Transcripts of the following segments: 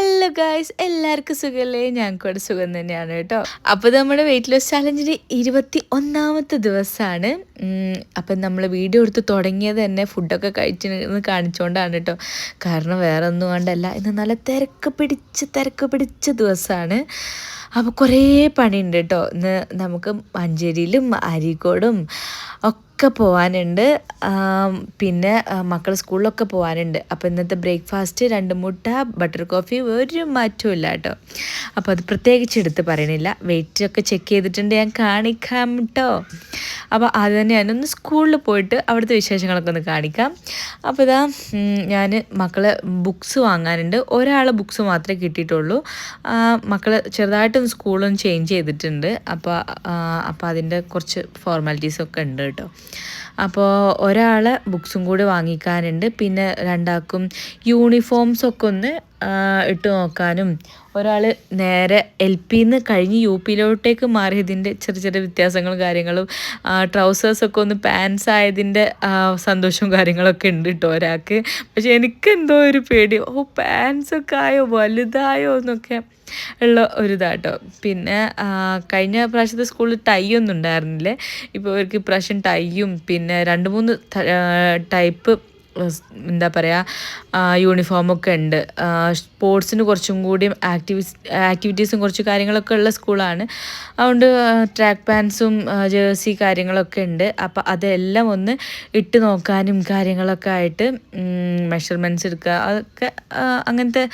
Hello guys എല്ലാവർക്കും സുഖമല്ലേ ഞങ്ങൾക്കൂടെ സുഖം തന്നെയാണ് കേട്ടോ. അപ്പോൾ നമ്മുടെ വെയിറ്റ് ലോസ് ചാലഞ്ചിന്റെ ഇരുപത്തി ഒന്നാമത്തെ ദിവസമാണ് അപ്പം നമ്മൾ വീഡിയോ എടുത്ത് തുടങ്ങിയത് തന്നെ ഫുഡൊക്കെ കഴിച്ച് കാണിച്ചുകൊണ്ടാണ് കേട്ടോ. കാരണം വേറെ ഒന്നും കൊണ്ടല്ല ഇന്ന് നല്ല തിരക്ക് പിടിച്ച് തിരക്ക് പിടിച്ച ദിവസമാണ് അപ്പോൾ കുറേ പണിയുണ്ട് കേട്ടോ. ഇന്ന് നമുക്ക് മഞ്ചേരിയിലും അരീക്കോടും ഒക്കെ ഒക്കെ പോകാനുണ്ട് പിന്നെ മക്കൾ സ്കൂളിലൊക്കെ പോകാനുണ്ട് അപ്പോൾ ഇന്നത്തെ ബ്രേക്ക്ഫാസ്റ്റ് രണ്ട് മുട്ട ബട്ടർ കോഫി ഒരു മാറ്റവും ഇല്ല കേട്ടോ. അപ്പോൾ അത് പ്രത്യേകിച്ച് എടുത്ത് പറയണില്ല. വെയിറ്റൊക്കെ ചെക്ക് ചെയ്തിട്ടുണ്ട്. ഞാൻ കാണിക്കാം കേട്ടോ. അപ്പോൾ അത് തന്നെയാണ് ഒന്ന് സ്കൂളിൽ പോയിട്ട് അവിടുത്തെ വിശേഷങ്ങളൊക്കെ ഒന്ന് കാണിക്കാം. അപ്പോൾ ഇതാ ഞാൻ മക്കളെ ബുക്സ് വാങ്ങാനുണ്ട്. ഒരാളെ ബുക്സ് മാത്രമേ കിട്ടിയിട്ടുള്ളൂ. മക്കൾ ചെറുതായിട്ടൊന്ന് സ്കൂളൊന്ന് ചേഞ്ച് ചെയ്തിട്ടുണ്ട്. അപ്പോൾ അപ്പോൾ അതിന്റെ കുറച്ച് ഫോർമാലിറ്റീസൊക്കെ ഉണ്ട് കേട്ടോ. അപ്പോൾ ഒരാളെ ബുക്സും കൂടി വാങ്ങിക്കാനുണ്ട്. പിന്നെ രണ്ടാൾക്കും യൂണിഫോംസൊക്കെ ഒന്ന് ഇട്ട് നോക്കാനും ഒരാൾ നേരെ എൽ പിന്ന് കഴിഞ്ഞ് യു പിയിലോട്ടേക്ക് മാറിയതിന്റെ ചെറിയ ചെറിയ വ്യത്യാസങ്ങളും കാര്യങ്ങളും ട്രൗസേഴ്സൊക്കെ ഒന്ന് പാൻസ് ആയതിന്റെ സന്തോഷവും കാര്യങ്ങളൊക്കെ ഉണ്ട് കേട്ടോ ഒരാൾക്ക്. പക്ഷെ എനിക്കെന്തോ ഒരു പേടി. ഓ പാൻസൊക്കെ ആയോ? വലുതായോ? എന്നൊക്കെ ഉള്ള ഒരു ഇതാട്ടോ പിന്നെ കഴിഞ്ഞ പ്രാവശ്യത്തെ സ്കൂളിൽ ടൈ ഒന്നും ഉണ്ടായിരുന്നില്ലേ. ഇപ്പോൾ അവർക്ക് ഇപ്രാവശ്യം ടൈയും പിന്നെ രണ്ട് മൂന്ന് ടൈപ്പ് എന്താ പറയുക യൂണിഫോമൊക്കെ ഉണ്ട്. സ്പോർട്സിന് കുറച്ചും കൂടി ആക്ടിവിസ് ആക്ടിവിറ്റീസും കുറച്ച് കാര്യങ്ങളൊക്കെ ഉള്ള സ്കൂളാണ് അതുകൊണ്ട് ട്രാക്ക് പാൻസും ജേഴ്സി കാര്യങ്ങളൊക്കെ ഉണ്ട്. അപ്പോൾ അതെല്ലാം ഒന്ന് ഇട്ട് നോക്കാനും കാര്യങ്ങളൊക്കെ ആയിട്ട് മെഷർമെന്റ്സ് എടുക്കുക. അതൊക്കെ അങ്ങനത്തെ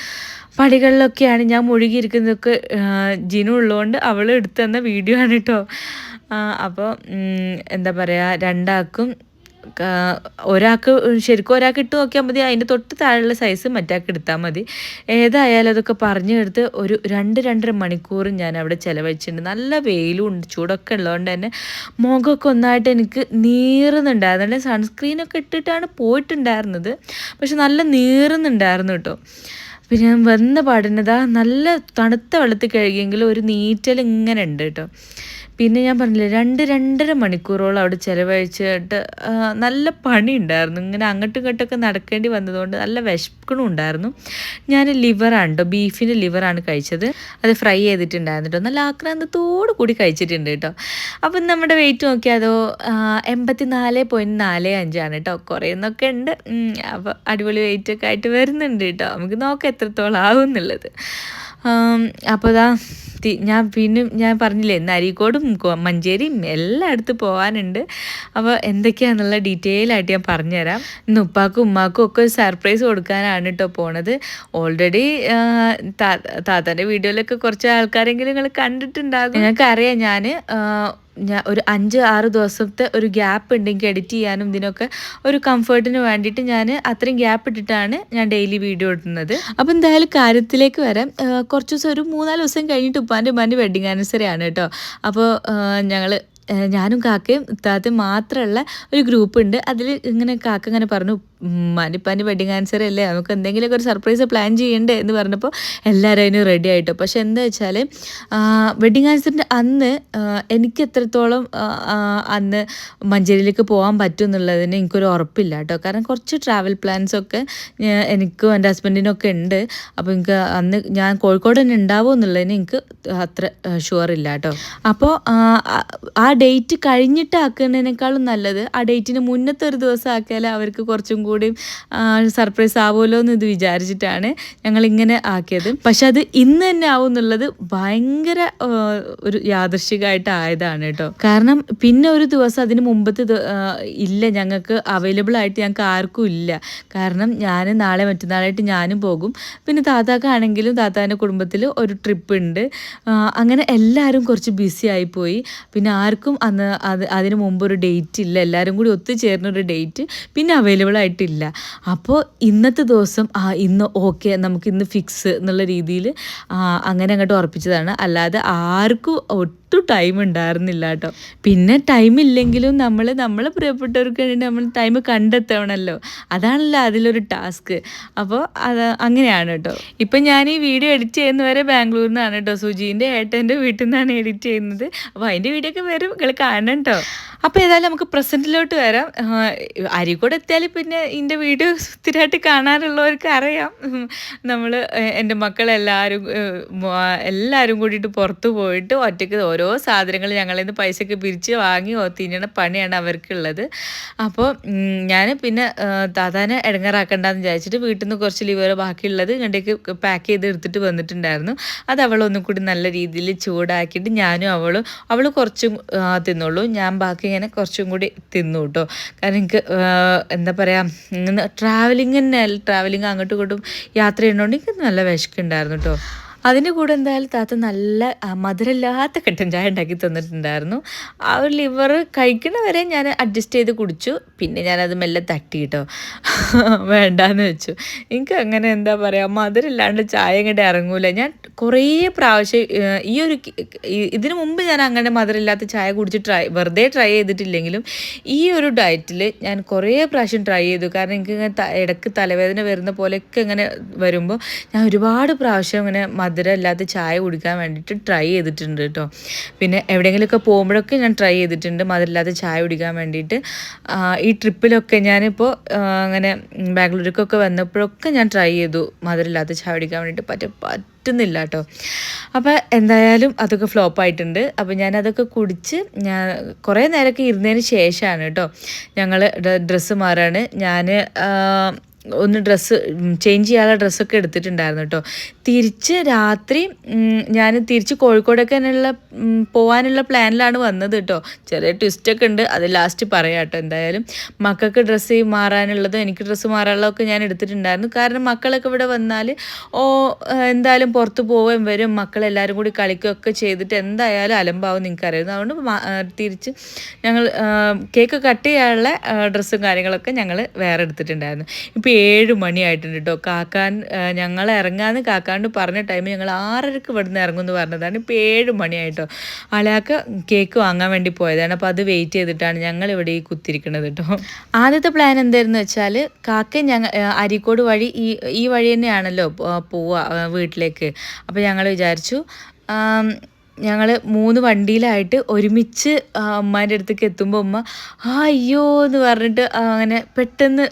പടികളിലൊക്കെയാണ് ഞാൻ മുഴുകിയിരിക്കുന്നതൊക്കെ ജിനു ഉള്ളതുകൊണ്ട് അവൾ എടുത്തു തന്ന വീഡിയോ ആണ് കേട്ടോ അപ്പോൾ എന്താ പറയുക രണ്ടാൾക്കും ഒരാൾക്ക് ശരിക്കും ഒരാൾക്ക് ഇട്ട് നോക്കിയാൽ മതി. അതിന്റെ തൊട്ട് താഴെയുള്ള സൈസ് മറ്റാൾക്ക് എടുത്താൽ മതി. ഏതായാലും അതൊക്കെ പറഞ്ഞു എടുത്ത് ഒരു രണ്ട് രണ്ടര മണിക്കൂർ ഞാൻ അവിടെ ചിലവഴിച്ചിട്ടുണ്ട്. നല്ല വെയിലും ഉണ്ട് ചൂടൊക്കെ ഉള്ളതുകൊണ്ട് തന്നെ മുഖമൊക്കെ ഒന്നായിട്ട് എനിക്ക് നീറുന്നുണ്ടായിരുന്നു. സൺസ്ക്രീനൊക്കെ ഇട്ടിട്ടാണ് പോയിട്ടുണ്ടായിരുന്നത്. പക്ഷെ നല്ല നീറുന്നുണ്ടായിരുന്നു കേട്ടോ. പിന്നെ വന്ന പാടുന്നതാ നല്ല തണുത്ത വെള്ളത്തിൽ കഴുകിയെങ്കിലും ഒരു നീറ്റൽ ഇങ്ങനെ ഉണ്ട് കേട്ടോ. പിന്നെ ഞാൻ പറഞ്ഞില്ലേ രണ്ട് രണ്ടര മണിക്കൂറോളം അവിടെ ചിലവഴിച്ചിട്ട് നല്ല പണി ഉണ്ടായിരുന്നു ഇങ്ങനെ അങ്ങോട്ടും ഇങ്ങോട്ടൊക്കെ നടക്കേണ്ടി വന്നതുകൊണ്ട് നല്ല വിശക്കണും ഉണ്ടായിരുന്നു. ഞാൻ ലിവറാണ് കേട്ടോ ബീഫിന്റെ ലിവറാണ് കഴിച്ചത്. അത് ഫ്രൈ ചെയ്തിട്ടുണ്ടായിരുന്നു കേട്ടോ നല്ല ആക്രാന്തത്തോടു കൂടി കഴിച്ചിട്ടുണ്ട് കേട്ടോ അപ്പം നമ്മുടെ വെയിറ്റ് നോക്കിയാൽ എൺപത്തി നാല് പോയിന്റ് നാല് അഞ്ചാണ് കേട്ടോ കുറേന്നൊക്കെ ഉണ്ട്. അപ്പോൾ അടിപൊളി വെയിറ്റ് ഒക്കെ ആയിട്ട് വരുന്നുണ്ട് കേട്ടോ നമുക്ക് നോക്കാം എത്രത്തോളം ആവും എന്നുള്ളത് അപ്പോൾ ഇതാ ഞാൻ പിന്നെ ഞാൻ പറഞ്ഞില്ലേ അരീക്കോടും മഞ്ചേരിയും എല്ലായിടത്ത് പോകാനുണ്ട് അപ്പോൾ എന്തൊക്കെയാണെന്നുള്ള ഡീറ്റെയിൽ ആയിട്ട് ഞാൻ പറഞ്ഞുതരാം. ഇന്ന് ഉപ്പാക്കും ഉമ്മാക്കും ഒക്കെ ഒരു സർപ്രൈസ് കൊടുക്കാനാണ് കേട്ടോ പോണത്. ഓൾറെഡി താത്താന്റെ വീഡിയോയിലൊക്കെ കുറച്ച് ആൾക്കാരെങ്കിലും നിങ്ങൾ കണ്ടിട്ടുണ്ടാകും. നിങ്ങൾക്കറിയാം ഞാൻ ഞാൻ ഒരു അഞ്ച് ആറ് ദിവസത്തെ ഒരു ഗ്യാപ്പ് ഉണ്ടെങ്കിൽ എഡിറ്റ് ചെയ്യാനും ഇതിനൊക്കെ ഒരു കംഫർട്ടിന് വേണ്ടിയിട്ട് ഞാൻ അത്രയും ഗ്യാപ്പ് ഇട്ടിട്ടാണ് ഞാൻ ഡെയിലി വീഡിയോ ഇടുന്നത്. അപ്പോൾ എന്തായാലും കാര്യത്തിലേക്ക് വരാം. കുറച്ച് ദിവസം ഒരു മൂന്നാൽ ദിവസം കഴിഞ്ഞിട്ട് ഉപ്പാന്റെ ഉമ്മാന്റെ വെഡിങ് ആനിവേഴ്സറി ആണ് കേട്ടോ. അപ്പോൾ ഞങ്ങൾ ഞാനും കാക്കയും ഇത്താത്തയും മാത്രമുള്ള ഒരു ഗ്രൂപ്പ് ഉണ്ട്. അതിൽ ഇങ്ങനെ കാക്ക ഇങ്ങനെ പറഞ്ഞു മനിപ്പാന്റെ വെഡിങ് ആൻസർ അല്ലേ? നമുക്ക് എന്തെങ്കിലുമൊക്കെ ഒരു സർപ്രൈസ് പ്ലാൻ ചെയ്യണ്ടേ എന്ന് പറഞ്ഞപ്പോൾ എല്ലാവരും അതിന് റെഡി ആയിട്ടോ. പക്ഷെ എന്താ വെച്ചാൽ വെഡിങ് ആൻസറിന്റെ അന്ന് എനിക്ക് എത്രത്തോളം അന്ന് മഞ്ചേരിയിലേക്ക് പോകാൻ പറ്റും എന്നുള്ളതിന് എനിക്കൊരു ഉറപ്പില്ല കേട്ടോ. കാരണം കുറച്ച് ട്രാവൽ പ്ലാൻസൊക്കെ എനിക്കും എന്റെ ഹസ്ബൻഡിനൊക്കെ ഉണ്ട്. അപ്പോൾ എനിക്ക് അന്ന് ഞാൻ കോഴിക്കോട് തന്നെ ഉണ്ടാവും എന്നുള്ളതിന് എനിക്ക് അത്ര ഷുവർ ഇല്ല കേട്ടോ. അപ്പോൾ ആ ഡേറ്റ് കഴിഞ്ഞിട്ട് ആക്കുന്നതിനേക്കാളും നല്ലത് ആ ഡേറ്റിന് മുന്നത്തെ ഒരു ദിവസം ആക്കിയാൽ അവർക്ക് കുറച്ചും കൂടി സർപ്രൈസ് ആവുമല്ലോ എന്ന് ഇത് വിചാരിച്ചിട്ടാണ് ഞങ്ങൾ ഇങ്ങനെ ആക്കിയത്. പക്ഷെ അത് ഇന്ന് തന്നെ ആവും എന്നുള്ളത് ഭയങ്കര ഒരു യാദൃശികമായിട്ട് ആയതാണ് കേട്ടോ. കാരണം പിന്നെ ഒരു ദിവസം അതിന് മുമ്പത്തെ ഇല്ല ഞങ്ങൾക്ക് അവൈലബിൾ ആയിട്ട് ഞങ്ങൾക്ക് ആർക്കും ഇല്ല. കാരണം ഞാൻ നാളെ മറ്റന്നാളായിട്ട് ഞാനും പോകും. പിന്നെ താത്താക്കാണെങ്കിലും താത്താന്റെ കുടുംബത്തിൽ ഒരു ട്രിപ്പ് ഉണ്ട്. അങ്ങനെ എല്ലാവരും കുറച്ച് ബിസി ആയിപ്പോയി. പിന്നെ ആർക്കും അന്ന് അത് അതിന് മുമ്പ് ഒരു ഡേറ്റ് ഇല്ല. എല്ലാവരും കൂടി ഒത്തുചേർന്ന ഒരു ഡേറ്റ് പിന്നെ അവൈലബിൾ ആയിട്ട് ആയിട്ടില്ല അപ്പോൾ ഇന്നത്തെ ദിവസം ആ ഇന്ന് ഓക്കെ നമുക്ക് ഇന്ന് ഫിക്സ് എന്നുള്ള രീതിയിൽ അങ്ങനെ അങ്ങോട്ട് ഉറപ്പിച്ചതാണ്. അല്ലാതെ ആർക്കും ഒട്ടും ടൈം ഉണ്ടായിരുന്നില്ല കേട്ടോ. പിന്നെ ടൈം ഇല്ലെങ്കിലും നമ്മൾ നമ്മളെ പ്രിയപ്പെട്ടവർക്ക് വേണ്ടി നമ്മൾ ടൈം കണ്ടെത്തണമല്ലോ. അതാണല്ലോ അതിലൊരു ടാസ്ക് അപ്പോൾ അത് അങ്ങനെയാണ് കേട്ടോ. ഇപ്പം ഞാൻ ഈ വീഡിയോ എഡിറ്റ് ചെയ്യുന്നവരെ ബാംഗ്ലൂരിൽ നിന്നാണ് കേട്ടോ. സുജീന്റെ ഏട്ടന്റെ വീട്ടിൽ നിന്നാണ് എഡിറ്റ് ചെയ്യുന്നത്. അപ്പോൾ അതിന്റെ വീഡിയോ ഒക്കെ വരും നിങ്ങൾ കാണണം കേട്ടോ. അപ്പോൾ ഏതായാലും നമുക്ക് പ്രസന്റിലോട്ട് വരാം. അരിക്കോട് എത്തിയാൽ പിന്നെ എന്റെ വീഡിയോ സ്ഥിരമായിട്ട് കാണാറുള്ളവർക്ക് അറിയാം. നമ്മൾ എന്റെ മക്കളെല്ലാവരും എല്ലാവരും കൂടിയിട്ട് പുറത്ത് പോയിട്ട് ഒറ്റയ്ക്ക് ഓരോ സാധനങ്ങൾ ഞങ്ങളിൽ നിന്ന് പൈസയൊക്കെ പിരിച്ച് വാങ്ങി തിന്നണ പണിയാണ് അവർക്കുള്ളത്. അപ്പോൾ ഞാൻ പിന്നെ താതാന ഇടങ്ങാറാക്കണ്ടെന്ന് വിചാരിച്ചിട്ട് വീട്ടിൽ നിന്ന് കുറച്ച് ലിവർ ബാക്കിയുള്ളത് ഇങ്ങോട്ടേക്ക് പാക്ക് ചെയ്ത് എടുത്തിട്ട് വന്നിട്ടുണ്ടായിരുന്നു. അത് അവളൊന്നും കൂടി നല്ല രീതിയിൽ ചൂടാക്കിയിട്ട് ഞാനും അവളും അവൾ കുറച്ചും തിന്നുള്ളൂ. ഞാൻ ബാക്കി ഇങ്ങനെ കുറച്ചും കൂടി തിന്നു കേട്ടോ കാരണം എനിക്ക് എന്താ പറയുക ട്രാവലിംഗ് തന്നെ ട്രാവലിംഗ് അങ്ങോട്ടും ഇങ്ങോട്ടും യാത്ര ചെയ്യണോണ്ട് എനിക്ക് നല്ല വിശക്കുണ്ടായിരുന്നു കേട്ടോ അതിന്റെ കൂടെ എന്തായാലും താത്ത നല്ല മധുരമില്ലാത്ത കട്ടൻ ചായ ഉണ്ടാക്കി തന്നിട്ടുണ്ടായിരുന്നു. ആ ഒരു ലിവർ കഴിക്കുന്നവരെ വരെ ഞാൻ അഡ്ജസ്റ്റ് ചെയ്ത് കുടിച്ചു. പിന്നെ ഞാനത് മെല്ലെ തട്ടി കേട്ടോ വേണ്ടാന്ന് വെച്ചു. എനിക്ക് അങ്ങനെ എന്താ പറയുക മധുരമില്ലാണ്ട് ചായ ഇങ്ങോട്ട് ഇറങ്ങൂല. ഞാൻ കുറേ പ്രാവശ്യം ഈ ഒരു ഇതിനു മുമ്പ് ഞാൻ അങ്ങനെ മധുരമില്ലാത്ത ചായ കുടിച്ച് ട്രൈ വെറുതെ ട്രൈ ചെയ്തിട്ടില്ലെങ്കിലും ഈ ഒരു ഡയറ്റിൽ ഞാൻ കുറേ പ്രാവശ്യം ട്രൈ ചെയ്തു. കാരണം എനിക്ക് ഇങ്ങനെ തലവേദന വരുന്ന പോലെയൊക്കെ ഇങ്ങനെ വരുമ്പോൾ ഞാൻ ഒരുപാട് പ്രാവശ്യം ഇങ്ങനെ മധുരമില്ലാത്ത ചായ കുടിക്കാൻ വേണ്ടിയിട്ട് ട്രൈ ചെയ്തിട്ടുണ്ട് കേട്ടോ. പിന്നെ എവിടെയെങ്കിലുമൊക്കെ പോകുമ്പോഴൊക്കെ ഞാൻ ട്രൈ ചെയ്തിട്ടുണ്ട്. മധുരമില്ലാത്ത ചായ കുടിക്കാൻ വേണ്ടിയിട്ട്. ഈ ട്രിപ്പിലൊക്കെ ഞാനിപ്പോൾ അങ്ങനെ ബാംഗ്ലൂരിക്കൊക്കെ വന്നപ്പോഴൊക്കെ ഞാൻ ട്രൈ ചെയ്തു. മധുരമില്ലാത്ത ചായ കുടിക്കാൻ വേണ്ടിയിട്ട് പറ്റ പറ്റുന്നില്ല കേട്ടോ. അപ്പോൾ എന്തായാലും അതൊക്കെ ഫ്ലോപ്പ് ആയിട്ടുണ്ട്. അപ്പോൾ ഞാനതൊക്കെ കുടിച്ച് ഞാൻ കുറേ നേരമൊക്കെ ഇരുന്നതിന് ശേഷമാണ് കേട്ടോ ഞങ്ങൾ ഡ്രസ്സ് മാറാണ്. ഞാൻ ഒന്ന് ഡ്രസ്സ് ചേഞ്ച് ചെയ്യാനുള്ള ഡ്രസ്സൊക്കെ എടുത്തിട്ടുണ്ടായിരുന്നു കേട്ടോ. തിരിച്ച് രാത്രി ഞാൻ തിരിച്ച് കോഴിക്കോടൊക്കെ തന്നെയുള്ള പോകാനുള്ള പ്ലാനിലാണ് വന്നത് കേട്ടോ. ചെറിയ ട്വിസ്റ്റൊക്കെ ഉണ്ട്. അത് ലാസ്റ്റ് പറയാം കേട്ടോ എന്തായാലും. മക്കൾക്ക് ഡ്രസ്സ് മാറാനുള്ളതും എനിക്ക് ഡ്രസ്സ് മാറാനുള്ളതൊക്കെ ഞാൻ എടുത്തിട്ടുണ്ടായിരുന്നു. കാരണം മക്കളൊക്കെ ഇവിടെ വന്നാൽ ഓ എന്തായാലും പുറത്ത് പോവുകയും വരും. മക്കളെല്ലാവരും കൂടി കളിക്കുകയൊക്കെ ചെയ്തിട്ട് എന്തായാലും അലമ്പാവും നിങ്ങൾക്ക് അറിയാം അതുകൊണ്ട് തിരിച്ച് ഞങ്ങൾ കേക്ക് കട്ട് ചെയ്യാനുള്ള ഡ്രസ്സും കാര്യങ്ങളൊക്കെ ഞങ്ങൾ വേറെ എടുത്തിട്ടുണ്ടായിരുന്നു. ഇപ്പോൾ ഏഴ് മണിയായിട്ടുണ്ട് കേട്ടോ കാക്കാൻ ഞങ്ങൾ ഇറങ്ങാന്ന് കാക്കാണ്ട് പറഞ്ഞ ടൈം ഞങ്ങൾ ആറരക്ക് ഇവിടുന്ന് ഇറങ്ങുമെന്ന് പറഞ്ഞതാണ്. ഇപ്പോൾ ഏഴ് മണിയായിട്ടോ. ആളെയൊക്കെ കേക്ക് വാങ്ങാൻ വേണ്ടി പോയതാണ്. അപ്പോൾ അത് വെയിറ്റ് ചെയ്തിട്ടാണ് ഞങ്ങൾ ഇവിടെ ഈ കുത്തിരിക്കുന്നത് കേട്ടോ ആദ്യത്തെ പ്ലാൻ എന്തായിരുന്നു വെച്ചാൽ കാക്ക ഞങ്ങൾ അരീക്കോട് വഴി ഈ ഈ വഴി തന്നെയാണല്ലോ പോവുക വീട്ടിലേക്ക്. അപ്പോൾ ഞങ്ങൾ വിചാരിച്ചു ഞങ്ങൾ മൂന്ന് വണ്ടിയിലായിട്ട് ഒരുമിച്ച് അമ്മേന്റെ അടുത്തേക്ക് എത്തുമ്പോൾ ഉമ്മ ആ അയ്യോ എന്ന് പറഞ്ഞിട്ട് അങ്ങനെ പെട്ടെന്ന്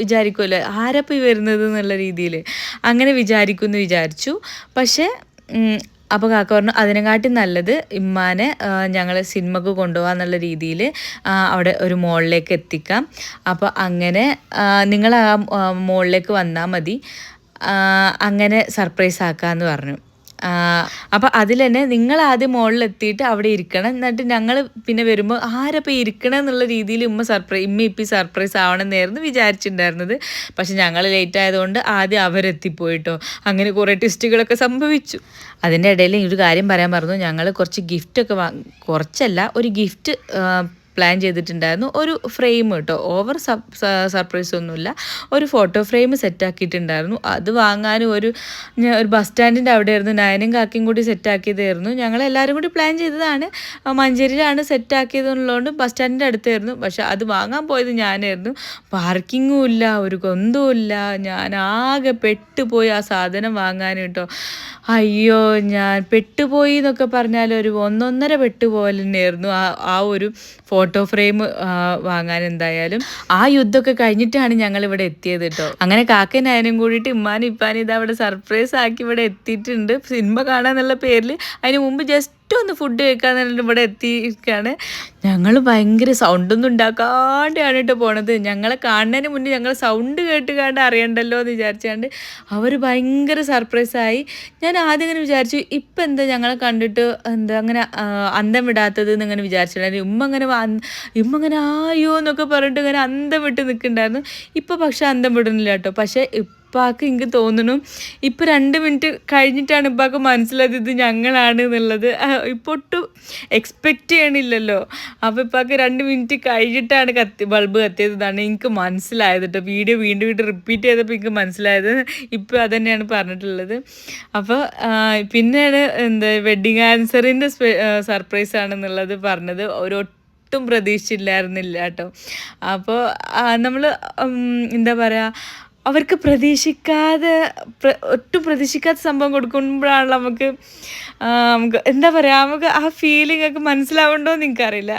വിചാരിക്കുമല്ലോ ആരപ്പം ഈ വരുന്നത്? എന്നുള്ള രീതിയിൽ അങ്ങനെ വിചാരിക്കുമെന്ന് വിചാരിച്ചു. പക്ഷേ അപ്പോൾ കാക്ക പറഞ്ഞു അതിനെക്കാട്ടി നല്ലത് ഇമ്മാനെ ഞങ്ങൾ സിനിമക്ക് കൊണ്ടുപോകാന്നുള്ള രീതിയിൽ അവിടെ ഒരു മോളിലേക്ക് എത്തിക്കാം. അപ്പോൾ അങ്ങനെ നിങ്ങൾ ആ, മോളിലേക്ക് വന്നാൽ മതി. അങ്ങനെ സർപ്രൈസ് ആക്കാമെന്ന് പറഞ്ഞു. അപ്പോൾ അതിൽ തന്നെ നിങ്ങൾ ആദ്യം മുകളിൽ എത്തിയിട്ട് അവിടെ ഇരിക്കണം. എന്നിട്ട് ഞങ്ങൾ പിന്നെ വരുമ്പോൾ ആരപ്പോൾ ഇരിക്കണം എന്നുള്ള രീതിയിൽ ഉമ്മ സർപ്രൈസ് ഇമ്മ ഇപ്പി സർപ്രൈസ് ആവണമെന്നായിരുന്നു വിചാരിച്ചിട്ടുണ്ടായിരുന്നത് പക്ഷെ ഞങ്ങൾ ലേറ്റ് ആയതുകൊണ്ട് ആദ്യം അവരെത്തിപ്പോയിട്ടോ. അങ്ങനെ കുറേ ടെസ്റ്റുകളൊക്കെ സംഭവിച്ചു. അതിന്റെ ഇടയിൽ ഒരു കാര്യം പറയാൻ പറഞ്ഞു ഞങ്ങൾ കുറച്ച് ഗിഫ്റ്റൊക്കെ വാ കുറച്ചല്ല ഒരു ഗിഫ്റ്റ് പ്ലാൻ ചെയ്തിട്ടുണ്ടായിരുന്നു. ഒരു ഫ്രെയിം കേട്ടോ ഓവർ സർപ്രൈസ് ഒന്നുമില്ല. ഒരു ഫോട്ടോ ഫ്രെയിം സെറ്റാക്കിയിട്ടുണ്ടായിരുന്നു അത് വാങ്ങാനും ഒരു ഒരു ബസ് സ്റ്റാൻഡിന്റെ അവിടെ ആയിരുന്നു നയനും കാക്കയും കൂടി സെറ്റാക്കിയതായിരുന്നു ഞങ്ങൾ എല്ലാവരും കൂടി പ്ലാൻ ചെയ്തതാണ്. മഞ്ചേരിയിലാണ് സെറ്റാക്കിയതെന്നുള്ളതുകൊണ്ട് ബസ് സ്റ്റാൻഡിന്റെ അടുത്തായിരുന്നു. പക്ഷെ അത് വാങ്ങാൻ പോയത് ഞാനായിരുന്നു. പാർക്കിങ്ങും ഇല്ല ഒരു കൊന്തവും ഇല്ല. ഞാൻ ആകെ പെട്ടുപോയി ആ സാധനം വാങ്ങാൻ കേട്ടോ അയ്യോ ഞാൻ പെട്ടുപോയി എന്നൊക്കെ പറഞ്ഞാൽ ഒരു ഒന്നൊന്നര പെട്ടുപോലെ തന്നെയായിരുന്നു ആ ആ ഒരു ഫോട്ടോ ഫ്രെയിം വാങ്ങാൻ എന്തായാലും. ആ യുദ്ധമൊക്കെ കഴിഞ്ഞിട്ടാണ് ഞങ്ങൾ ഇവിടെ എത്തിയത് കേട്ടോ. അങ്ങനെ കാക്കനായാലും കൂടിയിട്ട് ഇമ്മാനും ഇപ്പാനും ഇത് അവിടെ സർപ്രൈസ് ആക്കി ഇവിടെ എത്തിയിട്ടുണ്ട്. സിനിമ കാണാന്നുള്ള പേരിൽ അതിന് മുമ്പ് ജസ്റ്റ് ഒന്ന് ഫുഡ് കഴിക്കാൻ പറഞ്ഞിട്ട് ഇവിടെ എത്തിയിരിക്കുകയാണ്. ഞങ്ങൾ ഭയങ്കര സൗണ്ടൊന്നും ഉണ്ടാക്കാണ്ടാണ് കേട്ടോ പോണത്. ഞങ്ങളെ കാണുന്നതിന് മുന്നേ ഞങ്ങൾ സൗണ്ട് കേട്ട് കണ്ട് അറിയണ്ടല്ലോ എന്ന് വിചാരിച്ചാണ്ട് അവർ ഭയങ്കര സർപ്രൈസായി ഞാൻ ആദ്യം ഇങ്ങനെ വിചാരിച്ചു ഇപ്പം എന്താ ഞങ്ങളെ കണ്ടിട്ട് എന്താ അങ്ങനെ അന്തം വിടാത്തത് എന്ന് ഇങ്ങനെ വിചാരിച്ചിട്ടുണ്ടായിരുന്നു ഉമ്മ അങ്ങനെ ഉമ്മ അങ്ങനെ ആയോ എന്നൊക്കെ പറഞ്ഞിട്ട് ഇങ്ങനെ അന്തം വിട്ട് നിൽക്കുന്നുണ്ടായിരുന്നു. ഇപ്പം പക്ഷേ അന്തം വിടുന്നില്ല കേട്ടോ. പക്ഷേ ഇപ്പാക്ക് എനിക്ക് തോന്നുന്നു. ഇപ്പം രണ്ട് മിനിറ്റ് കഴിഞ്ഞിട്ടാണ് ഇപ്പാക്ക് മനസ്സിലായത് ഇത് ഞങ്ങളാണ് എന്നുള്ളത്. ഇപ്പോൾ ഒട്ടും എക്സ്പെക്റ്റ് ചെയ്യണില്ലല്ലോ. അപ്പോൾ ഇപ്പാക്ക് രണ്ട് മിനിറ്റ് കഴിഞ്ഞിട്ടാണ് കത്തി ബൾബ് കത്തിയതാണ് എനിക്ക് മനസ്സിലായത് കേട്ടോ വീഡിയോ വീണ്ടും വീണ്ടും റിപ്പീറ്റ് ചെയ്തപ്പോൾ എനിക്ക് മനസ്സിലായത്. ഇപ്പോൾ അതന്നെയാണ് പറഞ്ഞിട്ടുള്ളത്. അപ്പോൾ പിന്നെയാണ് എന്താ വെഡ്ഡിങ് ആൻസറിന്റെ സർപ്രൈസ് ആണെന്നുള്ളത് പറഞ്ഞത്. ഒരു ഒട്ടും പ്രതീക്ഷിച്ചില്ലായിരുന്നില്ല കേട്ടോ അപ്പോൾ നമ്മൾ എന്താ പറയുക അവർക്ക് പ്രതീക്ഷിക്കാതെ ഒട്ടും പ്രതീക്ഷിക്കാത്ത സംഭവം കൊടുക്കുമ്പോഴാണല്ലോ നമുക്ക് നമുക്ക് എന്താ പറയുക നമുക്ക് ആ ഫീലിംഗ് ഒക്കെ മനസ്സിലാവുണ്ടോ എന്ന് എനിക്കറിയില്ല.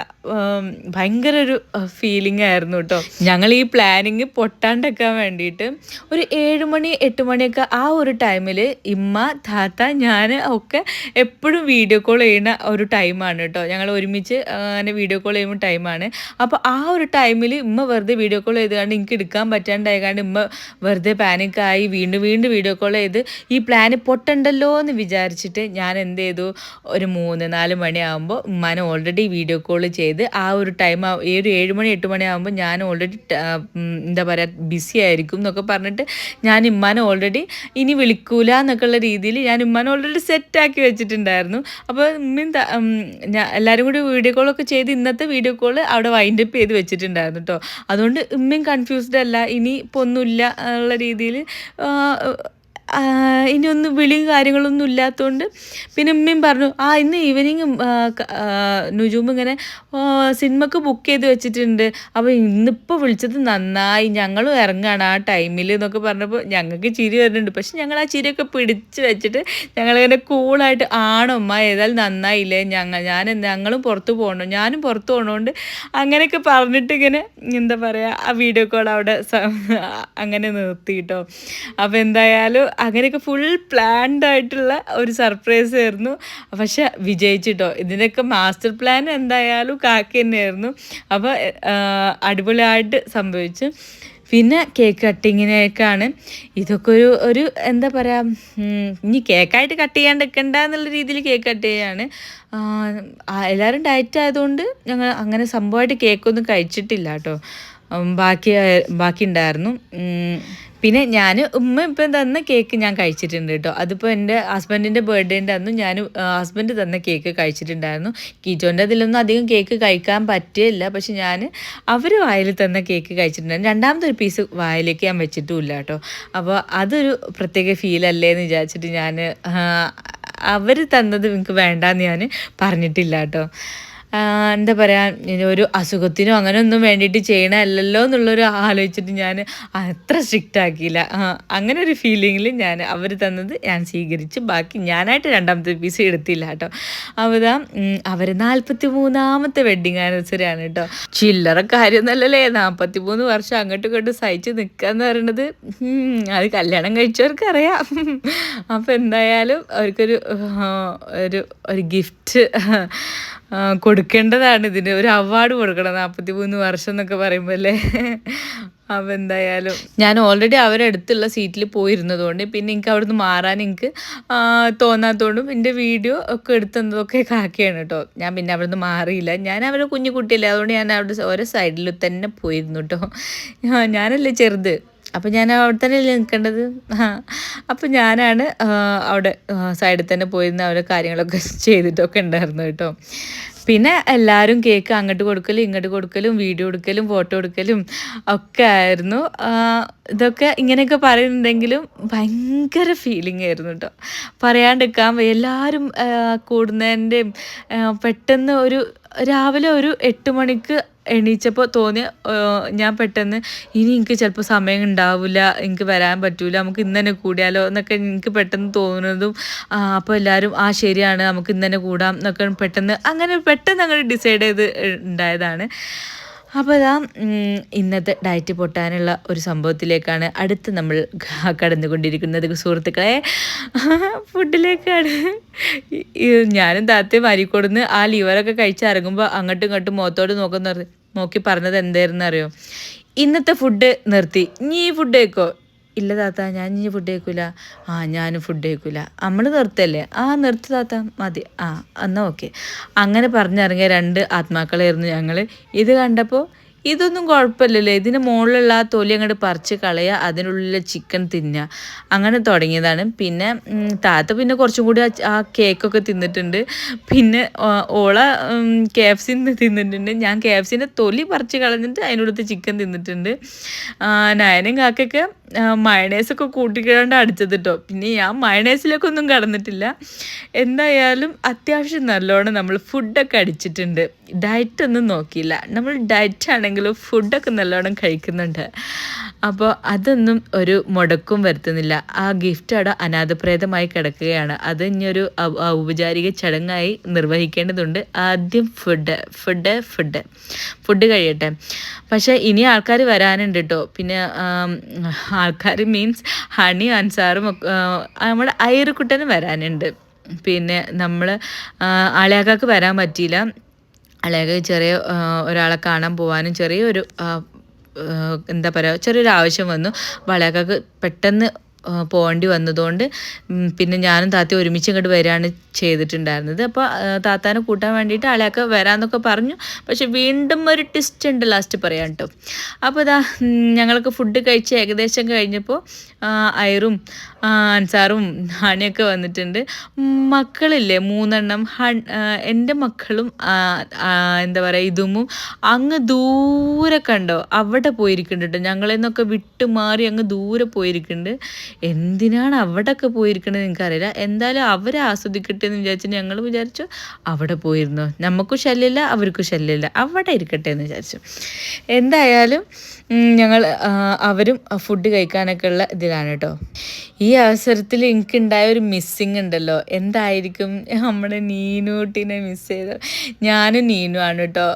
ഭയങ്കര ഒരു ഫീലിംഗ് ആയിരുന്നു കേട്ടോ. ഞങ്ങൾ ഈ പ്ലാനിങ് പൊട്ടാണ്ടക്കാൻ വേണ്ടിയിട്ട് ഒരു ഏഴ് മണി എട്ട് മണിയൊക്കെ ആ ഒരു ടൈമിൽ ഇമ്മ താത്ത ഞാൻ ഒക്കെ എപ്പോഴും വീഡിയോ കോൾ ചെയ്യുന്ന ഒരു ടൈമാണ് കേട്ടോ. ഞങ്ങൾ ഒരുമിച്ച് അങ്ങനെ വീഡിയോ കോൾ ചെയ്യുമ്പോൾ ടൈമാണ് അപ്പോൾ ആ ഒരു ടൈമിൽ ഇമ്മ വെറുതെ വീഡിയോ കോൾ ചെയ്തുകൊണ്ട് എനിക്ക് എടുക്കാൻ പറ്റാണ്ടായതുകൊണ്ട് ഇമ്മ വെറുതെ പാനിക്കായി വീണ്ടും വീണ്ടും വീഡിയോ കോൾ ചെയ്ത് ഈ പ്ലാന് പൊട്ടണ്ടല്ലോ എന്ന് വിചാരിച്ചിട്ട് ഞാൻ എന്ത് ചെയ്തു? ഒരു മൂന്ന് നാല് മണിയാകുമ്പോൾ ഉമ്മാനെ ഓൾറെഡി വീഡിയോ കോൾ ചെയ്ത് ആ ഒരു ടൈം ഈ ഒരു ഏഴ് മണി എട്ട് മണിയാകുമ്പോൾ ഞാൻ ഓൾറെഡി എന്താ പറയുക ബിസി ആയിരിക്കും എന്നൊക്കെ പറഞ്ഞിട്ട് ഞാൻ ഉമ്മാനെ ഓൾറെഡി ഇനി വിളിക്കൂല എന്നൊക്കെയുള്ള രീതിയിൽ ഞാൻ ഉമ്മാനെ ഓൾറെഡി സെറ്റാക്കി വെച്ചിട്ടുണ്ടായിരുന്നു. അപ്പോൾ ഉമ്മയും എല്ലാവരും കൂടി വീഡിയോ കോളൊക്കെ ചെയ്ത് ഇന്നത്തെ വീഡിയോ കോൾ അവിടെ വൈൻഡപ്പ് ചെയ്ത് വെച്ചിട്ടുണ്ടായിരുന്നു കേട്ടോ അതുകൊണ്ട് ഉമ്മയും കൺഫ്യൂസ്ഡ് അല്ല ഇനി ഇപ്പോൾ ഒന്നുമില്ല എന്നുള്ള രീതിയിൽ ഇനിയൊന്നും വിളിയും കാര്യങ്ങളൊന്നും ഇല്ലാത്തതുകൊണ്ട് പിന്നെ ഉമ്മയും പറഞ്ഞു ആ ഇന്ന് ഈവനിങ് നുജൂം ഇങ്ങനെ സിനിമക്ക് ബുക്ക് ചെയ്ത് വെച്ചിട്ടുണ്ട്. അപ്പോൾ ഇന്നിപ്പോൾ വിളിച്ചത് നന്നായി. ഞങ്ങളും ഇറങ്ങാണ് ആ ടൈമിൽ എന്നൊക്കെ പറഞ്ഞപ്പോൾ ഞങ്ങൾക്ക് ചിരി വരുന്നുണ്ട്. പക്ഷെ ഞങ്ങൾ ആ ചിരിയൊക്കെ പിടിച്ച് വെച്ചിട്ട് ഞങ്ങളിങ്ങനെ കൂളായിട്ട് ആണോ അമ്മ ഏതായാലും നന്നായില്ലേ? ഞങ്ങൾ ഞാൻ ഞങ്ങളും പുറത്ത് പോകണം ഞാനും പുറത്ത് പോകണോണ്ട് അങ്ങനെയൊക്കെ പറഞ്ഞിട്ട് ഇങ്ങനെ എന്താ പറയുക ആ വീഡിയോ കോൾ അവിടെ അങ്ങനെ നിർത്തി കേട്ടോ അപ്പോൾ എന്തായാലും അങ്ങനെയൊക്കെ ഫുൾ പ്ലാൻഡ് ആയിട്ടുള്ള ഒരു സർപ്രൈസ് ആയിരുന്നു. പക്ഷെ വിജയിച്ചിട്ടോ? ഇതിനൊക്കെ മാസ്റ്റർ പ്ലാൻ എന്തായാലും കാക്ക തന്നെയായിരുന്നു. അപ്പോൾ അടിപൊളിയായിട്ട് സംഭവിച്ചു. പിന്നെ കേക്ക് കട്ടിങ്ങിനേക്കാണ് ഇതൊക്കെ ഒരു ഒരു എന്താ പറയുക ഇനി കേക്കായിട്ട് കട്ട് ചെയ്യാണ്ട് നിൽക്കണ്ട എന്നുള്ള രീതിയിൽ കേക്ക് കട്ട് ചെയ്യാണ്. എല്ലാവരും ഡയറ്റ് ആയതുകൊണ്ട് ഞങ്ങൾ അങ്ങനെ സംഭവമായിട്ട് കേക്കൊന്നും കഴിച്ചിട്ടില്ല കേട്ടോ. ബാക്കി ബാക്കി ഉണ്ടായിരുന്നു. പിന്നെ ഞാൻ ഉമ്മ ഇപ്പം തന്ന കേക്ക് ഞാൻ കഴിച്ചിട്ടുണ്ട് കേട്ടോ അതിപ്പോൾ എന്റെ ഹസ്ബൻഡിന്റെ ബർത്ത്ഡേന്റെ അന്ന് ഞാൻ ഹസ്ബൻഡ് തന്ന കേക്ക് കഴിച്ചിട്ടുണ്ടായിരുന്നു. കീറ്റോന്റെ അതിലൊന്നും അധികം കേക്ക് കഴിക്കാൻ പറ്റില്ല പക്ഷെ ഞാൻ അവർ വായിൽ തന്ന കേക്ക് കഴിച്ചിട്ടുണ്ടായിരുന്നു. രണ്ടാമത്തെ ഒരു പീസ് വായിലേക്ക് ഞാൻ വെച്ചിട്ടുമില്ല കേട്ടോ അപ്പോൾ അതൊരു പ്രത്യേക ഫീലല്ലേ എന്ന് വിചാരിച്ചിട്ട് ഞാൻ അവർ തന്നത് എനിക്ക് വേണ്ടാന്ന് ഞാൻ പറഞ്ഞിട്ടില്ല കേട്ടോ എന്താ പറയുക ഒരു അസുഖത്തിനോ അങ്ങനെ ഒന്നും വേണ്ടിയിട്ട് ചെയ്യണമല്ലല്ലോ എന്നുള്ളൊരു ആലോചിച്ചിട്ട് ഞാൻ അത്ര സ്ട്രിക്റ്റ് ആക്കിയില്ല. അങ്ങനെ ഒരു ഫീലിങ്ങിൽ ഞാൻ അവർ തന്നത് ഞാൻ സ്വീകരിച്ച്. ബാക്കി ഞാനായിട്ട് രണ്ടാമത്തെ പീസ് എടുത്തില്ല കേട്ടോ. അവതാ അവർ നാൽപ്പത്തി മൂന്നാമത്തെ വെഡിങ് ആനിവേഴ്സറി ആണ് കേട്ടോ. ചില്ലറ കാര്യമൊന്നുമല്ലല്ലേ നാൽപ്പത്തി മൂന്ന് വർഷം അങ്ങോട്ടും ഇങ്ങോട്ടും സഹിച്ച് നിൽക്കുക എന്ന് പറയുന്നത് അത് കല്യാണം കഴിച്ചവർക്ക് അറിയാം അപ്പോൾ എന്തായാലും അവർക്കൊരു ഒരു ഒരു ഗിഫ്റ്റ് കൊടുക്കേണ്ടതാണ്. ഇതിന് ഒരു അവാർഡ് കൊടുക്കണം. നാൽപ്പത്തി മൂന്ന് വർഷം എന്നൊക്കെ പറയുമ്പോൾ അല്ലേ? അപ്പം എന്തായാലും ഞാൻ ഓൾറെഡി അവരുടെ അടുത്തുള്ള സീറ്റിൽ പോയിരുന്നതുകൊണ്ട് പിന്നെ എനിക്ക് അവിടുന്ന് മാറാൻ എനിക്ക് തോന്നാത്തതുകൊണ്ടും എന്റെ വീഡിയോ ഒക്കെ എടുത്തതൊക്കെ കാക്കിയാണ് കേട്ടോ. ഞാൻ പിന്നെ അവിടുന്ന് മാറിയില്ല. ഞാൻ അവരുടെ കുഞ്ഞു കുട്ടിയല്ലേ അതുകൊണ്ട് ഞാൻ അവിടെ ഓരോ സൈഡിൽ തന്നെ പോയിരുന്നു കേട്ടോ. ഞാനല്ലേ ചെറുത്. അപ്പോൾ ഞാൻ അവിടെ തന്നെ നിൽക്കേണ്ടത് അപ്പോൾ ഞാനാണ് അവിടെ സൈഡിൽ തന്നെ പോയിരുന്ന അവരെ കാര്യങ്ങളൊക്കെ ചെയ്തിട്ടൊക്കെ ഉണ്ടായിരുന്നു കേട്ടോ. പിന്നെ എല്ലാവരും കേക്ക് അങ്ങോട്ട് കൊടുക്കലും ഇങ്ങോട്ട് കൊടുക്കലും വീഡിയോ എടുക്കലും ഫോട്ടോ എടുക്കലും ഒക്കെ ആയിരുന്നു. ഇതൊക്കെ ഇങ്ങനെയൊക്കെ പറയുന്നുണ്ടെങ്കിലും ഭയങ്കര ഫീലിംഗ് ആയിരുന്നു കേട്ടോ. പറയാണ്ടിരിക്കാൻ എല്ലാവരും കൂടുന്നതിന്റെയും പെട്ടെന്ന് ഒരു രാവിലെ ഒരു എട്ട് മണിക്ക് എണീച്ചപ്പോൾ തോന്നിയ ഞാൻ പെട്ടെന്ന് ഇനി എനിക്ക് ചിലപ്പോൾ സമയം ഉണ്ടാവില്ല എനിക്ക് വരാൻ പറ്റൂല നമുക്ക് ഇന്ന് തന്നെ കൂടിയാലോ എന്നൊക്കെ എനിക്ക് പെട്ടെന്ന് തോന്നുന്നതും അപ്പോൾ എല്ലാവരും ആ ശരിയാണ് നമുക്ക് ഇന്ന് തന്നെ കൂടാം എന്നൊക്കെ പെട്ടെന്ന് അങ്ങനെ പെട്ടെന്ന് അങ്ങനെ ഡിസൈഡ് ചെയ്ത് ഉണ്ടായതാണ് അപ്പോൾ ഇതാ ഇന്നത്തെ ഡയറ്റ് പൊട്ടാനുള്ള ഒരു സംഭവത്തിലേക്കാണ് അടുത്ത് നമ്മൾ കടന്നുകൊണ്ടിരിക്കുന്നത് സുഹൃത്തുക്കളെ. ഫുഡിലേക്കാണ്. ഞാനും താത്തയും അരിക്കൊടുന്ന് ആ ലിവറൊക്കെ കഴിച്ച് ഇറങ്ങുമ്പോൾ അങ്ങോട്ടും ഇങ്ങോട്ടും മുഖത്തോട് നോക്കുന്ന നോക്കി പറഞ്ഞത് എന്തായിരുന്നു അറിയോ ഇന്നത്തെ ഫുഡ് നിർത്തി. നീ ഫുഡ് കഴിക്കോ? ഇല്ല താത്ത ഞാൻ ഇനി ഫുഡ് കഴിക്കൂല. ആ ഞാനും ഫുഡ് കഴിക്കൂല. നമ്മൾ നിർത്തല്ലേ? ആ നിർത്ത് താത്ത. മതി. ആ എന്നാൽ ഓക്കെ അങ്ങനെ പറഞ്ഞിറങ്ങിയ രണ്ട് ആത്മാക്കളായിരുന്നു ഞങ്ങൾ ഇത് കണ്ടപ്പോൾ ഇതൊന്നും കുഴപ്പമില്ലല്ലോ? ഇതിന് മുകളിലുള്ള ആ തൊലി അങ്ങോട്ട് പറിച്ച് കളയുക അതിനുള്ളിൽ ചിക്കൻ തിന്നുക അങ്ങനെ തുടങ്ങിയതാണ്. പിന്നെ താത്ത പിന്നെ കുറച്ചും കൂടി ആ കേക്കൊക്കെ തിന്നിട്ടുണ്ട്. പിന്നെ ഓള കെ എഫ് സി തിന്നിട്ടുണ്ട്. ഞാൻ കെ എഫ് സിന്റെ തൊലി പറിച്ച് കളഞ്ഞിട്ട് അതിനുള്ളിലത്തെ ചിക്കൻ തിന്നിട്ടുണ്ട്. നയനും കാക്കൊക്കെ മയണേസൊക്കെ കൂട്ടിക്കിടാണ്ട് അടിച്ചത് കേട്ടോ പിന്നെ ഞാൻ മയണേസിലൊക്കെ ഒന്നും കടന്നിട്ടില്ല. എന്തായാലും അത്യാവശ്യം നല്ലോണം നമ്മൾ ഫുഡൊക്കെ അടിച്ചിട്ടുണ്ട്. ഡയറ്റ് ഒന്നും നോക്കിയില്ല. നമ്മൾ ഡയറ്റ് ആണെങ്കിലും ഫുഡൊക്കെ നല്ലോണം കഴിക്കുന്നുണ്ട്. അപ്പോൾ അതൊന്നും ഒരു മുടക്കും വരുത്തുന്നില്ല. ആ ഗിഫ്റ്റ് അവിടെ അനാഥപ്രേതമായി കിടക്കുകയാണ്. അത് ഇനിയൊരു ഔപചാരിക ചടങ്ങായി നിർവഹിക്കേണ്ടതുണ്ട്. ആദ്യം ഫുഡ് ഫുഡ് ഫുഡ് ഫുഡ് കഴിയട്ടെ. പക്ഷേ ഇനി ആൾക്കാർ വരാനുണ്ട് കേട്ടോ പിന്നെ ആൾക്കാർ മീൻസ് ഹണി അൻസാറും നമ്മുടെ അയറുക്കുട്ടനും വരാനുണ്ട്. പിന്നെ നമ്മൾ ആളിയാക്കാക്ക് വരാൻ പറ്റിയില്ല. അളയാക്ക് ചെറിയ ഒരാളെ കാണാൻ പോകാനും ചെറിയൊരു എന്താ പറയുക ചെറിയൊരു ആവശ്യം വന്നു. അപ്പോൾ പെട്ടെന്ന് പോകേണ്ടി വന്നതുകൊണ്ട് പിന്നെ ഞാനും താത്തയും ഒരുമിച്ച് ഇങ്ങോട്ട് വരികയാണ് ചെയ്തിട്ടുണ്ടായിരുന്നത്. അപ്പോൾ താത്താനെ കൂട്ടാൻ വേണ്ടിയിട്ട് ആളെയൊക്കെ വരാമെന്നൊക്കെ പറഞ്ഞു. പക്ഷെ വീണ്ടും ഒരു ട്വിസ്റ്റ് ഉണ്ട് ലാസ്റ്റ് പറയാം കേട്ടോ അപ്പോൾ ഇതാ ഞങ്ങൾക്ക് ഫുഡ് കഴിച്ച് ഏകദേശം കഴിഞ്ഞപ്പോൾ അയറും അൻസാറും ഹണിയൊക്കെ വന്നിട്ടുണ്ട്. മക്കളില്ലേ മൂന്നെണ്ണം. ഹൺ എന്റെ മക്കളും എന്താ പറയുക ഇതുമും അങ്ങ് ദൂരെ കണ്ടോ അവിടെ പോയിരിക്കുന്നുണ്ട്. കേട്ടോ ഞങ്ങളിൽ നിന്നൊക്കെ വിട്ടു മാറി അങ്ങ് ദൂരെ പോയിരിക്കുന്നുണ്ട്. എന്തിനാണ് അവിടെയൊക്കെ പോയിരിക്കണത് എനിക്കറിയില്ല എന്തായാലും അവരെ ആസ്വദിക്കട്ടെ എന്ന് വിചാരിച്ച് ഞങ്ങൾ വിചാരിച്ചു അവിടെ പോയിരുന്നു. നമുക്കും ശല്യമില്ല അവർക്കും ശല്യമില്ല. അവിടെ ഇരിക്കട്ടെ എന്ന് വിചാരിച്ചു. എന്തായാലും ഞങ്ങൾ അവരും ഫുഡ് കഴിക്കാനൊക്കെ ഉള്ള ഇതിലാണ് കേട്ടോ. ഈ അവസരത്തിൽ എനിക്കുണ്ടായ ഒരു മിസ്സിങ് ഉണ്ടല്ലോ. എന്തായിരിക്കും? നമ്മുടെ നീനൂട്ടിനെ മിസ് ചെയ്ത ഞാനും ആണ് കേട്ടോ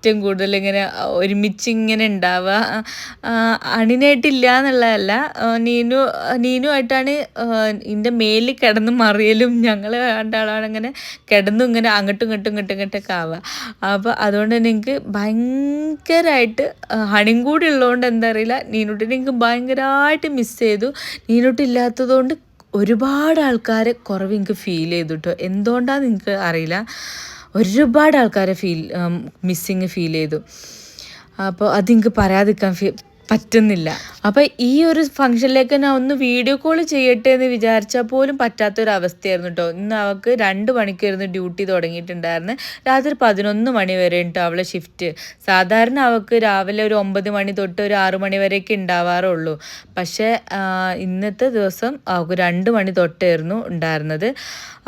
ഏറ്റവും കൂടുതൽ ഇങ്ങനെ ഒരുമിച്ച് ഇങ്ങനെ ഉണ്ടാവുക. അണിനായിട്ടില്ല എന്നുള്ളതല്ല. നീനു നീനുമായിട്ടാണ് ഇതിന്റെ മേലിൽ കിടന്ന് മറിയലും ഞങ്ങൾ രണ്ടാളാണ് ഇങ്ങനെ കിടന്നും ഇങ്ങനെ അങ്ങോട്ടും ഇങ്ങോട്ടും ഇങ്ങോട്ടും ഇങ്ങോട്ടൊക്കെ ആവുക. അപ്പോൾ അതുകൊണ്ട് തന്നെ എനിക്ക് ഭയങ്കരമായിട്ട് ഹണിയും കൂടി ഉള്ളതുകൊണ്ട് എന്താ അറിയില്ല. നീനുട്ടിനെ എനിക്ക് ഭയങ്കരമായിട്ട് മിസ് ചെയ്തു. നീനുട്ടി ഇല്ലാത്തതുകൊണ്ട് ഒരുപാട് ആൾക്കാരെ കുറവ് എനിക്ക് ഫീൽ ചെയ്തു കേട്ടോ എന്തുകൊണ്ടാന്ന് എനിക്ക് അറിയില്ല. ഒരുപാട് ആൾക്കാരെ ഫീൽ മിസ്സിങ് ഫീൽ ചെയ്തു. അപ്പോൾ അതെനിക്ക് പറയാതിരിക്കാൻ പറ്റുന്നില്ല. അപ്പോൾ ഈ ഒരു ഫംഗ്ഷനിലേക്ക് ഞാൻ ഒന്ന് വീഡിയോ കോൾ ചെയ്യട്ടെ എന്ന് വിചാരിച്ചാൽ പോലും പറ്റാത്തൊരവസ്ഥയായിരുന്നു കേട്ടോ ഇന്ന് അവൾക്ക് രണ്ട് മണിക്കായിരുന്നു ഡ്യൂട്ടി തുടങ്ങിയിട്ടുണ്ടായിരുന്നു. രാത്രി പതിനൊന്ന് മണി വരെ കേട്ടോ അവളെ ഷിഫ്റ്റ് സാധാരണ അവൾക്ക് രാവിലെ ഒരു ഒമ്പത് മണി തൊട്ട് ഒരു ആറു മണി വരെയൊക്കെ ഉണ്ടാവാറുള്ളൂ. പക്ഷേ ഇന്നത്തെ ദിവസം അവൾക്ക് രണ്ട് മണി തൊട്ടായിരുന്നു ഉണ്ടായിരുന്നത്.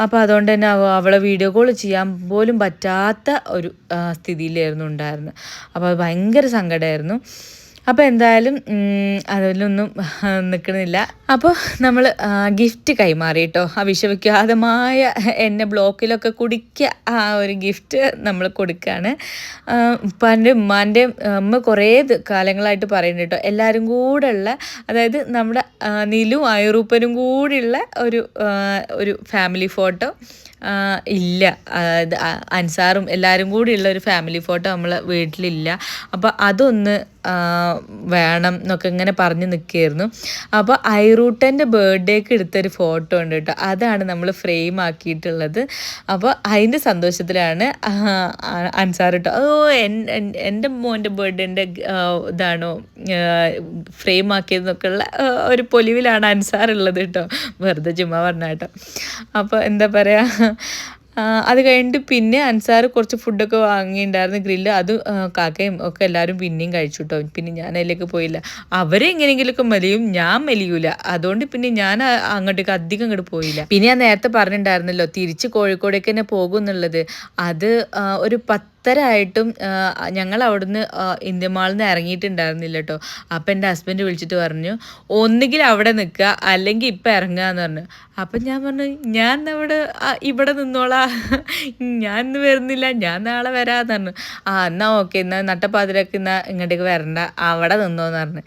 അപ്പോൾ അതുകൊണ്ട് തന്നെ അവളെ വീഡിയോ കോൾ ചെയ്യാൻ പോലും പറ്റാത്ത ഒരു സ്ഥിതിയിലായിരുന്നു ഉണ്ടായിരുന്നത് അപ്പോൾ അത് ഭയങ്കര സങ്കടമായിരുന്നു അപ്പോൾ എന്തായാലും അതിലൊന്നും നിൽക്കണില്ല അപ്പോൾ നമ്മൾ ഗിഫ്റ്റ് കൈമാറി കേട്ടോ ആ വിഷവിഖ്യാതമായ എന്നെ ബ്ലോക്കിലൊക്കെ കുടിക്കുക ആ ഒരു ഗിഫ്റ്റ് നമ്മൾ കൊടുക്കുകയാണ് ഉപ്പാന്റെ ഉമ്മാന്റെ അമ്മ കുറേ കാലങ്ങളായിട്ട് പറയുന്നുണ്ട് കേട്ടോ എല്ലാവരും കൂടെ ഉള്ള അതായത് നമ്മുടെ നിലും അയറൂപ്പനും കൂടിയുള്ള ഒരു ഒരു ഫാമിലി ഫോട്ടോ ഇല്ല. അൻസാറും എല്ലാവരും കൂടിയുള്ള ഒരു ഫാമിലി ഫോട്ടോ നമ്മളെ വീട്ടിലില്ല. അപ്പോൾ അതൊന്ന് വേണം എന്നൊക്കെ ഇങ്ങനെ പറഞ്ഞ് നിൽക്കുകയായിരുന്നു. അപ്പോൾ ഐറൂട്ടന്റെ ബർത്ത്ഡേക്ക് എടുത്തൊരു ഫോട്ടോ ഉണ്ട് കേട്ടോ. അതാണ് നമ്മൾ ഫ്രെയിം ആക്കിയിട്ടുള്ളത്. അപ്പോൾ അതിന്റെ സന്തോഷത്തിലാണ് അൻസാർ കേട്ടോ. ഓ എൻ- എൻ- എന്റെ മോന്റെ ബർത്ത്ഡേന്റെ ഇതാണോ ഫ്രെയിം ആക്കിയതെന്നൊക്കെ ഉള്ള ഒരു പൊലിവിലാണ് അൻസാർ ഉള്ളത് കേട്ടോ. വെറുതെ ചുമ്മാ പറഞ്ഞ കേട്ടോ. അപ്പോൾ എന്താ പറയുക അത് കഴിഞ്ഞിട്ട് പിന്നെ അൻസാർ കുറച്ച് ഫുഡൊക്കെ വാങ്ങിയിട്ടുണ്ടായിരുന്നു ഗ്രില്ല് അത് കാക്കയും ഒക്കെ എല്ലാവരും പിന്നെയും കഴിച്ചു കേട്ടോ പിന്നെ ഞാൻ അതിലേക്ക് പോയില്ല. അവരെ എങ്ങനെയെങ്കിലുമൊക്കെ മെലിയും ഞാൻ മെലിയൂല. അതുകൊണ്ട് പിന്നെ ഞാൻ അങ്ങോട്ടേക്ക് അധികം അങ്ങോട്ട് പോയില്ല. പിന്നെ ഞാൻ നേരത്തെ പറഞ്ഞിട്ടുണ്ടായിരുന്നല്ലോ തിരിച്ച് കോഴിക്കോടേക്ക് തന്നെ പോകും എന്നുള്ളത് അത് ഒരു ഒരു പത്തരായിട്ടും ഞങ്ങൾ അവിടുന്ന് ഇന്ത്യ മാളിൽ നിന്ന് ഇറങ്ങിയിട്ടുണ്ടായിരുന്നില്ല കേട്ടോ അപ്പം എന്റെ ഹസ്ബൻഡ് വിളിച്ചിട്ട് പറഞ്ഞു ഒന്നുകിൽ അവിടെ നിൽക്കുക അല്ലെങ്കിൽ ഇപ്പം ഇറങ്ങുക എന്ന് പറഞ്ഞു. അപ്പം ഞാൻ പറഞ്ഞു ഞാൻ അവിടെ ഇവിടെ നിന്നോളാ. ഞാൻ ഇന്ന് വരുന്നില്ല ഞാൻ നാളെ വരാമെന്ന് പറഞ്ഞു. ആ എന്നാൽ ഓക്കെ എന്നാൽ നട്ടപ്പാതിരക്ക് എന്നാൽ ഇങ്ങോട്ടേക്ക് വരണ്ട. അവിടെ നിന്നോന്ന് പറഞ്ഞു.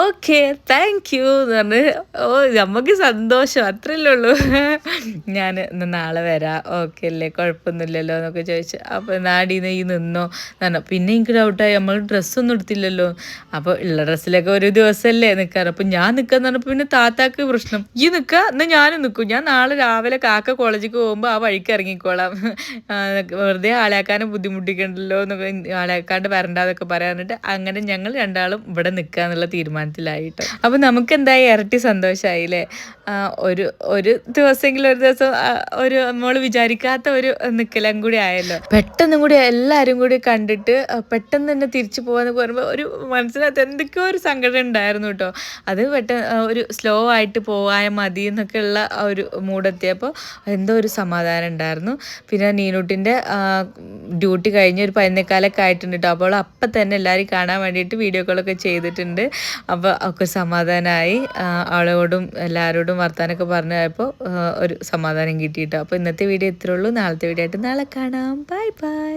ഓക്കെ താങ്ക് യു എന്ന് പറഞ്ഞ് ഓ നമുക്ക് സന്തോഷം അത്രയല്ലേ ഉള്ളൂ ഞാൻ ഇന്ന് നാളെ വരാം. ഓക്കെ അല്ലേ കുഴപ്പമൊന്നുമില്ലല്ലോ എന്നൊക്കെ ചോദിച്ചു അപ്പോൾ നാടി ഈ നിന്നോ? പറഞ്ഞു. പിന്നെ എനിക്ക് ഡൗട്ടായി നമ്മൾ ഡ്രസ്സൊന്നും എടുത്തില്ലല്ലോ. അപ്പോൾ ഉള്ള ഡ്രസ്സിലൊക്കെ ഒരു ദിവസമല്ലേ നിൽക്കാറ് അപ്പോൾ ഞാൻ നിൽക്കാന്ന് പറഞ്ഞപ്പോൾ പിന്നെ താത്താക്ക് പ്രശ്നം. ഈ നിൽക്കുക എന്നാൽ ഞാനും നിൽക്കും ഞാൻ നാളെ രാവിലെ കാക്ക കോളേജിൽ പോകുമ്പോൾ ആ വഴിക്ക് ഇറങ്ങിക്കോളാം. വെറുതെ ആളാക്കാനും ബുദ്ധിമുട്ടിക്കണ്ടല്ലോ എന്നൊക്കെ ആളാക്കാണ്ട് വരണ്ടെന്നൊക്കെ പറയാൻ അങ്ങനെ ഞങ്ങൾ രണ്ടാളും ഇവിടെ നിൽക്കുക എന്നുള്ള തീരുമാനം സമാധാനത്തിലായിട്ടോ അപ്പോൾ നമുക്ക് എന്തായി ഇരട്ടി സന്തോഷമായില്ലേ ഒരു ഒരു ദിവസമെങ്കിലും ഒരു ദിവസം ഒരു നമ്മൾ വിചാരിക്കാത്ത ഒരു നിക്കലം കൂടി ആയല്ലോ. പെട്ടെന്നും കൂടി എല്ലാവരും കൂടി കണ്ടിട്ട് പെട്ടെന്ന് തന്നെ തിരിച്ചു പോകാന്ന് പറയുമ്പോൾ ഒരു മനസ്സിനകത്ത് എന്തൊക്കെയോ ഒരു സങ്കടം ഉണ്ടായിരുന്നു കേട്ടോ. അത് പെട്ടെന്ന് ഒരു സ്ലോ ആയിട്ട് പോയാൽ മതി എന്നൊക്കെ ഉള്ള ആ ഒരു മൂടെത്തിയപ്പോൾ എന്തോ ഒരു സമാധാനം ഉണ്ടായിരുന്നു. പിന്നെ നീനൂട്ടിന്റെ ഡ്യൂട്ടി കഴിഞ്ഞ് ഒരു പതിനേക്കാലൊക്കെ ആയിട്ടുണ്ട് കേട്ടോ. അപ്പോൾ അപ്പം തന്നെ എല്ലാവരും കാണാൻ വേണ്ടിയിട്ട് വീഡിയോ കോളൊക്കെ ചെയ്തിട്ടുണ്ട്. അപ്പോൾ ഒക്കെ സമാധാനമായി ആളോടും എല്ലാവരോടും വർത്താനൊക്കെ പറഞ്ഞു പോയപ്പോൾ ഒരു സമാധാനം കിട്ടിയിട്ടോ. അപ്പോൾ ഇന്നത്തെ വീഡിയോ ഇത്രേ ഉള്ളൂ. നാളത്തെ വീഡിയോ ആയിട്ട് നാളെ കാണാം. Bye bye